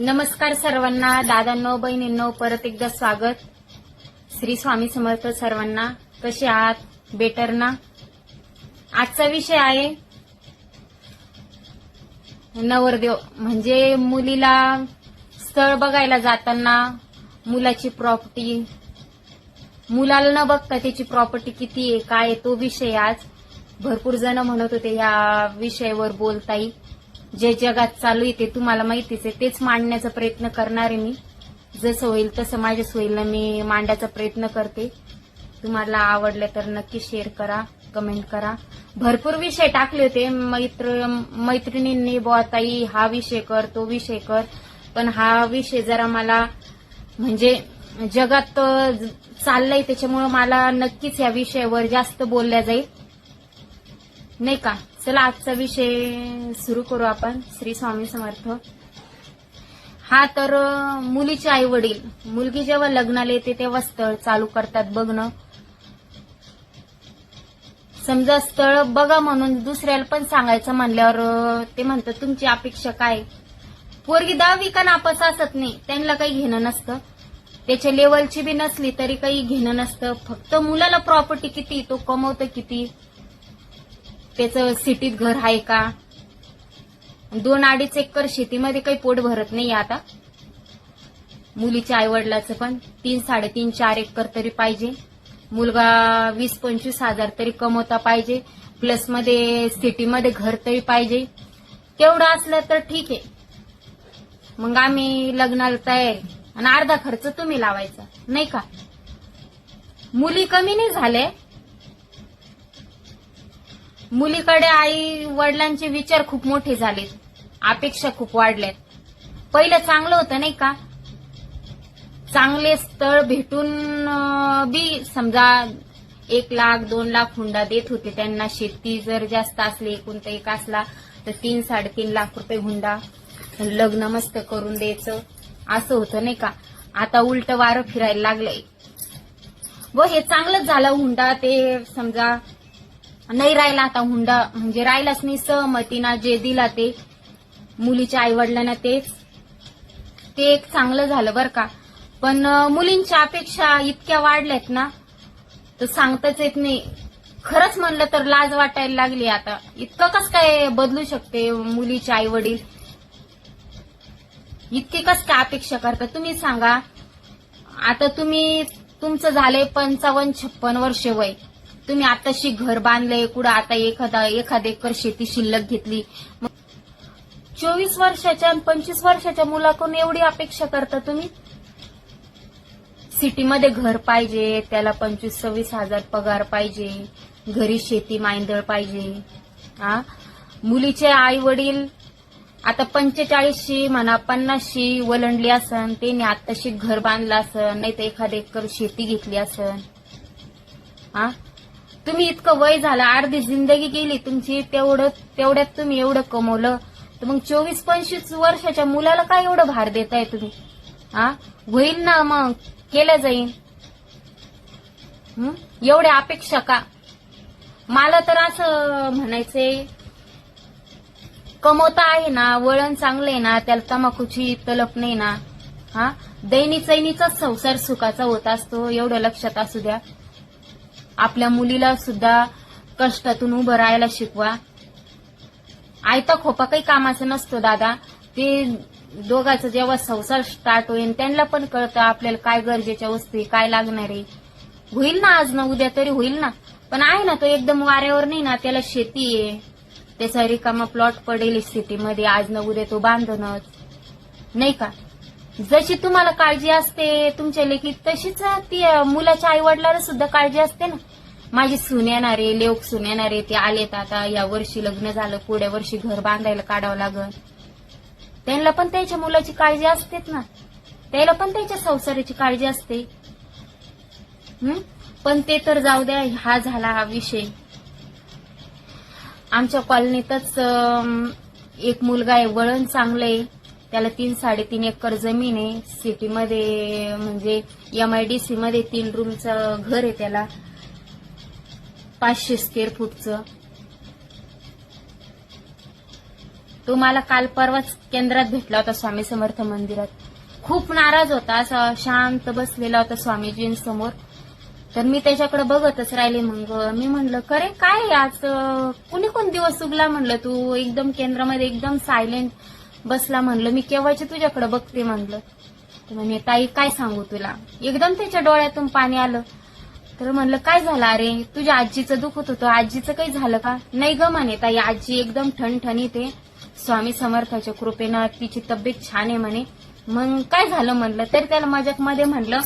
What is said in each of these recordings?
नमस्कार सर्वांना दादांनो बहिणींनो परत एकदा स्वागत. श्री स्वामी समर्थ सर्वांना. कसे आहात? बेटर ना? आजचा विषय आहे नवरदेव. म्हणजे मुलीला स्थळ बघायला जाताना मुलाची प्रॉपर्टी मुलाला न बघता त्याची प्रॉपर्टी किती आहे काय आहे, तो विषय आज भरपूर जण म्हणत होते या विषयावर बोलताई. जे जगात चालू आहे ते तुम्हाला माहितीच आहे. तेच मांडण्याचा प्रयत्न करणार आहे मी. जसं होईल तसं माझ्या सोयीला मी मांडायचा प्रयत्न करते. तुम्हाला आवडलं तर नक्की शेअर करा कमेंट करा. भरपूर विषय टाकले होते. मैत्र मैत्रिणींनी बुवा ताई हा विषय कर तो विषय कर. पण हा विषय जरा मला म्हणजे जगात चाललंय त्याच्यामुळे मला नक्कीच या विषयावर जास्त बोलल्या जाईल. नाही का? चला आजचा विषय सुरू करू आपण. श्री स्वामी समर्थ. हा तर मुलीचे आई वडील मुलगी जेव्हा लग्नाला येते तेव्हा स्थळ चालू करतात बघणं. समजा स्थळ बघा म्हणून दुसऱ्याला पण सांगायचं म्हणल्यावर ते म्हणतात तुमची अपेक्षा काय? पोरगी दहावी का नापास असत नाही त्यांना काही घेणं नसतं. त्याच्या लेवलची बी नसली तरी काही घेणं नसतं. फक्त मुलाला प्रॉपर्टी किती तो कमवतो किती? त्याचं सिटीत घर आहे का? दोन अडीच एकर शेतीमध्ये काही पोट भरत नाही आता. मुलीच्या आईवडिलाचं पण तीन साडेतीन चार एकर तरी पाहिजे. मुलगा वीस पंचवीस हजार तरी कमवता पाहिजे. प्लसमध्ये सिटीमध्ये घर तरी पाहिजे. तेवढं असलं तर ठीक आहे. मग आम्ही लग्नाला तयार आणि अर्धा खर्च तुम्ही लावायचा. नाही का? मुली कमी नाही झाले मुलीकडे आई वडिलांचे विचार खूप मोठे झालेत अपेक्षा खूप वाढल्यात. पहिलं चांगलं होतं नाही का? चांगले स्थळ भेटून बी समजा एक लाख दोन लाख हुंडा देत होते त्यांना. शेती जर जास्त असली कोणता एक असला तर तीन साडेतीन लाख रुपये हुंडा. लग्न मस्त करून द्यायचं. असं होतं नाही का? आता उलट वारं फिरायला लागलंय. व हे चांगलंच झालं. हुंडा ते समजा नाही राहिला आता हुंडा. म्हणजे राहिलाच नाही सहमतीनं जे दिला ते मुलीच्या आईवडिलांना तेच. ते एक चांगलं झालं बरं का. पण मुलींच्या अपेक्षा इतक्या वाढल्यात ना तर सांगताच येत नाही. खरंच म्हणलं तर लाज वाटायला लागली आता. इतकं कस काय बदलू शकते मुलीचे आई वडील इतकी कस काय अपेक्षा करता तुम्ही सांगा. आता तुम्ही तुमचं झालंय पंचावन्न छप्पन वर्ष वय. तुम्ही आताशी घर बांधलंय कुठं आता एखादा एखाद एकर शेती शिल्लक घेतली. मग चोवीस वर्षाच्या आणि पंचवीस वर्षाच्या मुलाकडून एवढी अपेक्षा करता तुम्ही? सिटीमध्ये घर पाहिजे त्याला पंचवीस सव्वीस हजार पगार पाहिजे घरी शेती मायंदळ पाहिजे हा मुलीचे आई वडील आता पंचेचाळीसशी म्हणा पन्नासशी वलंडली असन त्यांनी आत्ताशी घर बांधलं असन नाही तर एखाद एकर शेती घेतली असन हा तुम्ही इतकं वय झालं अर्धी जिंदगी गेली तुमची तेवढं तेवढ्यात तुम्ही एवढं कमवलं. तर मग चोवीस पंचवीस वर्षाच्या मुलाला काय एवढं भार देताय तुम्ही? हा होईल ना मग केलं जाईल. एवढ्या अपेक्षा का? मला तर असं म्हणायचंय कमवता आहे ना वळण चांगलं आहे ना त्याला तमाखूची तलप नाही ना. हा दैनी चैनीचाच संसार सुखाचा होत असतो एवढं लक्षात असू द्या. आपल्या मुलीला सुद्धा कष्टातून उभं राहायला शिकवा. आयता खोपा काही कामाचं नसतो दादा. ते दोघांचा जेव्हा संसार स्टार्ट होईल त्यांना पण कळतं आपल्याला काय गरजेच्या वस्तू आहे, काय लागणार आहे. होईल ना आज ना उद्या तरी होईल ना. पण आहे ना तो एकदम वाऱ्यावर नाही ना त्याला शेती आहे. त्याचा रिकामा प्लॉट पडेल सिटीमध्ये आज ना उद्या तो बांधणच. नाही का? जशी तुम्हाला काळजी असते तुमच्या लेखी तशीच ती मुलाच्या आईवडिलाला सुद्धा काळजी असते ना. माझी सून येणारे लेख सून येणारे ते आलेत आता. या वर्षी लग्न झालं पुढ्या वर्षी घर बांधायला काढावं लागल. त्यांना पण त्याच्या मुलाची काळजी असतेच ना. त्याला पण त्याच्या संसाराची काळजी असते. पण ते तर जाऊ द्या हा झाला हा विषय. आमच्या कॉलनीतच एक मुलगा आहे वळण चांगलं आहे. त्याला तीन साडेतीन एकर जमीन आहे. सिटीमध्ये म्हणजे एमआयडीसी मध्ये तीन रूमचं घर आहे त्याला. पाचशे स्क्वेअर फूटचं. तो मला काल परवाच केंद्रात भेटला होता स्वामी समर्थ मंदिरात. खूप नाराज होता. असा शांत बसलेला होता स्वामीजींसमोर. तर मी त्याच्याकडे बघतच राहिले. मग मी म्हणलं करे काय आज? कुणी कोण दिवस उगला? म्हणलं तू एकदम केंद्रामध्ये एकदम सायलेंट बसला म्हणलं मी केव्हाची तुझ्याकडे बघते? म्हणलं. तर म्हणे ताई काय सांगू तुला? एकदम त्याच्या डोळ्यातून पाणी आलं. तर म्हणलं काय झालं अरे? तुझ्या आजीचं दुखत होतं आजीचं काही झालं का? नाही ग म्हणे ताई आजी एकदम ठणठणीत आहे. स्वामी समर्थाच्या कृपेनं तिची तब्येत छान आहे म्हणे. मग काय झालं? म्हणलं. तरी त्याला मजाकमध्ये म्हणलं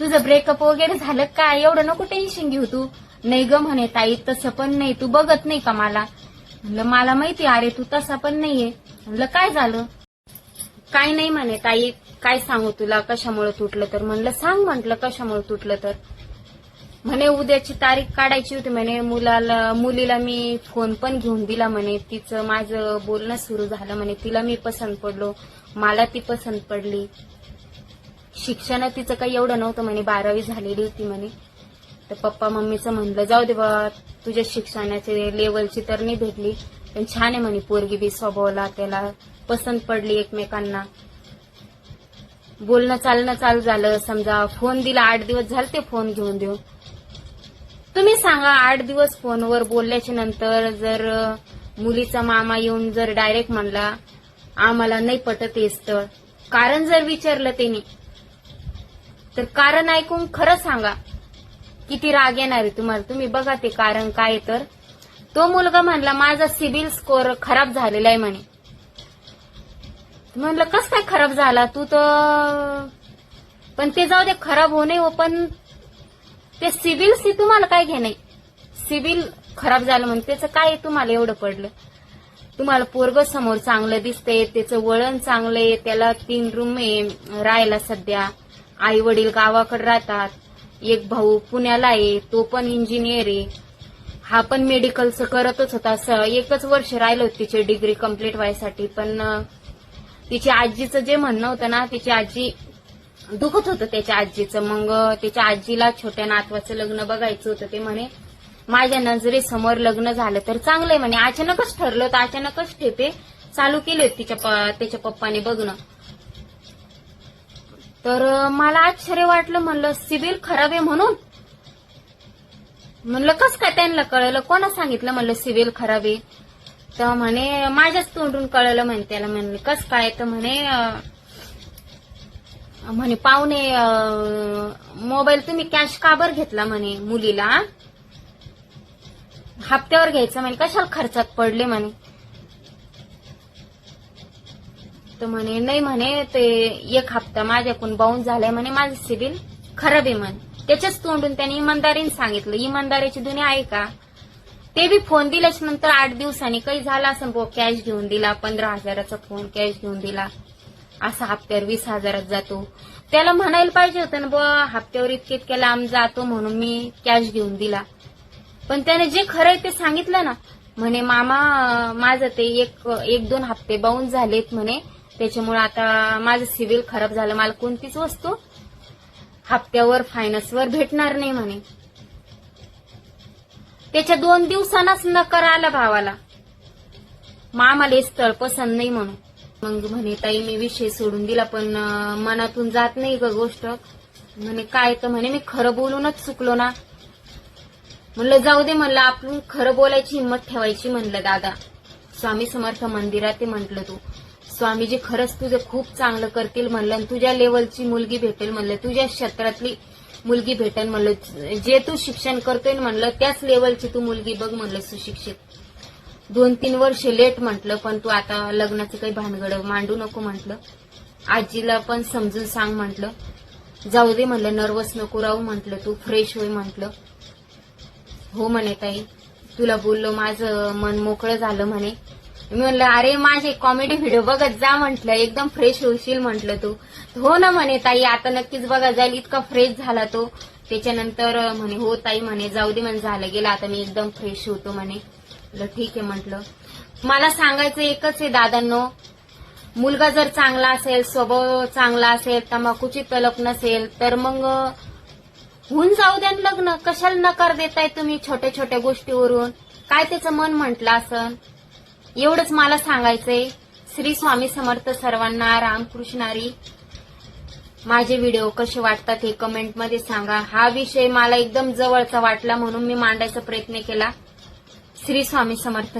तुझं ब्रेकअप वगैरे झालं काय एवढं नको टेन्शन घेऊ तू. नाही ग म्हणे ताई तसं पण नाही. तू बघत नाही का मला? म्हणलं मला माहिती अरे तू तसा पण नाहीये. म्हणलं काय झालं? काय नाही म्हणे ताई काय सांगू तुला कशामुळे तुटलं तर? म्हणलं सांग म्हटलं कशामुळे तुटलं तर? म्हणे उद्याची तारीख काढायची होती म्हणे मुलाला मुलीला मी फोन पण घेऊन दिला म्हणे तिचं माझं बोलणं सुरू झालं म्हणे तिला मी पसंत पडलो मला ती पसंत पडली. शिक्षण तिचं काही एवढं नव्हतं म्हणे बारावी झालेली होती म्हणे. तर पप्पा मम्मीचं म्हणलं जाऊ दे बा तुझ्या शिक्षणाचे लेवलची तर नाही भेटली पण छान आहे म्हणे पोरगी बी स्वभावला त्याला पसंत पडली एकमेकांना. बोलणं चालणं चालू झालं समजा फोन दिला आठ दिवस झाले ते फोन घेऊन देऊ तुम्ही सांगा आठ दिवस फोनवर बोलल्याच्या नंतर जर मुलीचा मामा येऊन जर डायरेक्ट म्हणला आम्हाला नाही पटत हे स्थळ. कारण जर विचारलं त्यांनी तर कारण ऐकून खरं सांगा. किती राग येणार आहे तुम्हाला? तुम्ही बघा ते कारण काय आहे तर. तो मुलगा म्हणला माझा सिबिल स्कोअर खराब झालेला आहे म्हणे. म्हणलं कस काय खराब झाला? तू तर पण ते जाऊ दे खराब होणे हो पण ते सिबिल सी तुम्हाला काय घेणे सिबिल खराब झालं म्हणजे त्याचं काय तुम्हाला एवढं पडलं? तुम्हाला पोरग समोर चांगलं दिसतंय त्याचं वळण चांगलं आहे त्याला तीन रूम आहे राहायला सध्या. आई वडील गावाकडे राहतात. एक भाऊ पुण्याला आहे तो पण इंजिनियर आहे. हा पण मेडिकलचं करतच होता. एकच वर्ष राहिलं होतं तिची डिग्री कंप्लीट व्हायसाठी. पण तिची आजीचं जे म्हणणं होतं ना तिची आजी दुखत होतं त्याच्या आजीचं. मग त्याच्या आजीला छोट्या नातवाचं लग्न बघायचं होतं ते म्हणे माझ्या नजरेसमोर लग्न झालं तर चांगलंय. म्हणे अचानकच ठरलं तर अचानकच ठेपे चालू केले होते तिच्या प- त्याच्या पप्पाने बघणं. तर मला आश्चर्य वाटलं म्हणलं सिबिल खराब आहे म्हणून? म्हणलं कस काय त्यांना कळलं? कोणा सांगितलं म्हणलं सिबिल खराब आहे? तर म्हणे माझ्याच तोंडून कळलं म्हणे त्याला. म्हणले कस काय? तर म्हणे म्हणे पाहुणे मोबाईल तुम्ही कॅश काबर घेतला? म्हणे मुलीला. हप्त्यावर घ्यायचं म्हणे. कशाला खर्चात पडले? म्हणे. तर म्हणे नाही म्हणे ते एक हप्ता माझ्याकडून बाउन झालाय म्हणे माझं सिबिल खराब आहे म्हणे. त्याच्याच तोंडून त्याने इमानदारीने सांगितलं इमानदारीची दुनिया आहे का? ते बी फोन दिल्याच नंतर आठ दिवसांनी काही झालं असं बुवा कॅश घेऊन दिला पंधरा हजाराचा फोन कॅश घेऊन दिला असा हप्त्यावर वीस हजारात जातो. त्याला म्हणायला पाहिजे होतं ना बुवा हप्त्यावर इतके इतक्या लांब जातो म्हणून मी कॅश घेऊन दिला. पण त्याने जे खरं आहे ते सांगितलं ना म्हणे मामा माझं ते एक एक दोन हप्ते बाउन्स झालेत म्हणे त्याच्यामुळे आता माझं सिव्हिल खराब झालं मला कोणतीच वस्तू हप्त्यावर फायनान्सवर भेटणार नाही म्हणे. त्याच्या दोन दिवसांनाच नकार आला भावाला. मामाला हे स्थळ पसंत नाही म्हणून. मग म्हणे ताई मी विषय सोडून दिला पण मनातून जात नाही ग गोष्ट. म्हणे काय तर म्हणे मी खरं बोलूनच चुकलो ना. म्हणलं जाऊ दे म्हणलं आपण खरं बोलायची हिंमत ठेवायची म्हणलं दादा. स्वामी समर्थ मंदिरात ते म्हटलं तू. स्वामीजी खरंच तुझं खूप चांगलं करतील म्हणलं. आणि तुझ्या लेवलची मुलगी भेटेल म्हणलं. तुझ्या क्षेत्रातली मुलगी भेटेल म्हणलं. जे तू शिक्षण करतोय म्हणलं त्याच लेवलची तू मुलगी बघ म्हणलं सुशिक्षित. दोन तीन वर्ष लेट म्हटलं पण तू आता लग्नाचं काही भानगड मांडू नको म्हटलं. आजीला पण समजून सांग म्हटलं. जाऊ दे म्हणलं नर्वस नको राहू म्हटलं तू फ्रेश होई म्हटलं. हो म्हणे ताई तुला बोललो माझं मन मोकळं झालं म्हणे. मी म्हणलं अरे माझे कॉमेडी व्हिडिओ बघत जा म्हटलं. एकदम फ्रेश होशील म्हटलं तू. हो ना म्हणे ताई आता नक्कीच बघा जाईल. इतका फ्रेश झाला तो. त्याच्यानंतर म्हणे हो ताई म्हणे जाऊ दे म्हणे झालं गेलं आता मी एकदम फ्रेश होतो म्हणे. ठीक आहे म्हटलं. मला सांगायचं एकच आहे दादांनो. मुलगा जर चांगला असेल स्वभाव चांगला असेल तंबाखूची तलप नसेल तर मग होऊन जाऊ द्या लग्न. कशाला नकार देताय तुम्ही छोट्या छोट्या गोष्टीवरून? काय त्याचं मन म्हटलं असन एवढंच मला सांगायचंय. श्री स्वामी समर्थ सर्वांना रामकृष्णारी माझे व्हिडिओ कसे वाटतात हे कमेंटमध्ये सांगा. हा विषय मला एकदम जवळचा वाटला म्हणून मी मांडायचा प्रयत्न केला. श्री स्वामी समर्थ